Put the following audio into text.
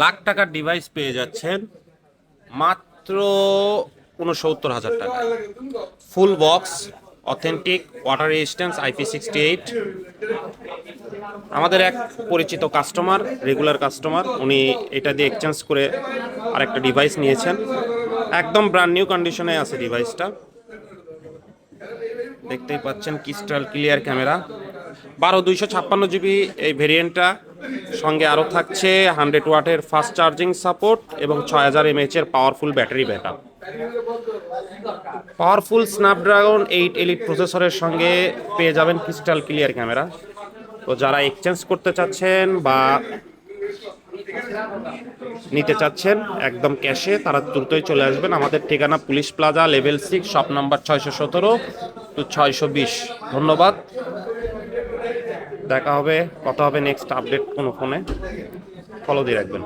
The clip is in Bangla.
লাখ টাকার ডিভাইস পেয়ে যাচ্ছেন মাত্র উনসত্তর হাজার টাকা। Full box authentic water resistance IP sixty eight আমাদের এক পরিচিত কাস্টমার রেগুলার কাস্টমার উনি এটা দিয়ে এক্সচেঞ্জ করে আরেকটা ডিভাইস নিয়েছেন। একদম ব্র্যান্ড নিউ কন্ডিশনে আছে ডিভাইসটা দেখতেই পাচ্ছেন ক্রিস্টাল ক্লিয়ার ক্যামেরা বারো দুইশো ছাপ্পান্ন জিবি এই ভেরিয়েন্টটা সঙ্গে আরও থাকছে হান্ড্রেড ওয়াটের ফাস্ট চার্জিং সাপোর্ট এবং ছয় হাজার এমএচের powerful battery backup. Powerful Snapdragon eight elite প্রসেসরের সঙ্গে পেয়ে যাবেন ক্রিস্টাল ক্লিয়ার ক্যামেরা। তো যারা এক্সচেঞ্জ করতে চাচ্ছেন বা নিতে চাচ্ছেন, একদম ক্যাশে তারা দ্রুতই চলে আসবেন। আমাদের ঠিকানা police plaza, level six, shop number ছয়শো সতেরো টু ছয়শো বিশ। ধন্যবাদ। দেখা হবে কথা হবে নেক্সট আপডেট কোনো ফোনে ফলো দিয়ে রাখবেন।